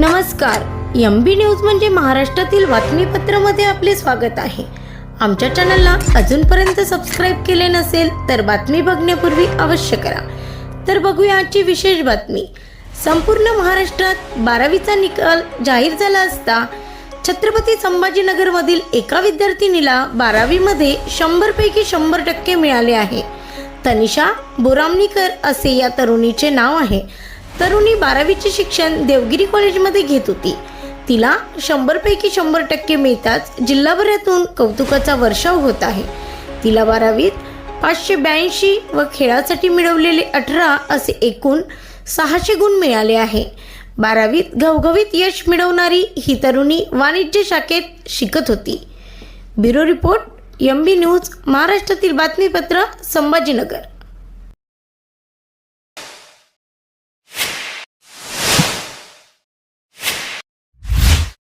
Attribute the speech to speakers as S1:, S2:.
S1: नमस्कार. M B news म्हणजे महाराष्ट्रातील बातमीपत्रामध्ये आपले स्वागत आहे. आमच्या चॅनलला अजूनपर्यंत सबस्क्राईब केले नसेल तर बातमी बघण्यापूर्वी अवश्य करा. तर बघूया आजची विशेष बातमी. संपूर्ण महाराष्ट्रात बारावीचा निकाल जाहीर झाला असता छत्रपती संभाजीनगरमधील एका विद्यार्थिनीला बारावीमध्ये शंभरपैकी शंभर टक्के मिळाले आहे. तनिषा बोरामणीकर असे या तरुणीचे नाव आहे. तरुणी बारावीचे शिक्षण देवगिरी कॉलेजमध्ये घेत होती. तिला शंभरपैकी शंभर टक्के मिळताच जिल्हाभरातून कौतुकाचा वर्षाव होत आहे. तिला बारावीत पाचशे ब्याऐंशी व खेळासाठी मिळवलेले अठरा असे एकूण सहाशे गुण मिळाले आहे. बारावीत घवघवीत यश मिळवणारी ही तरुणी वाणिज्य शाखेत शिकत होती. Bureau report M B news महाराष्ट्रातील बातमीपत्र संभाजीनगर.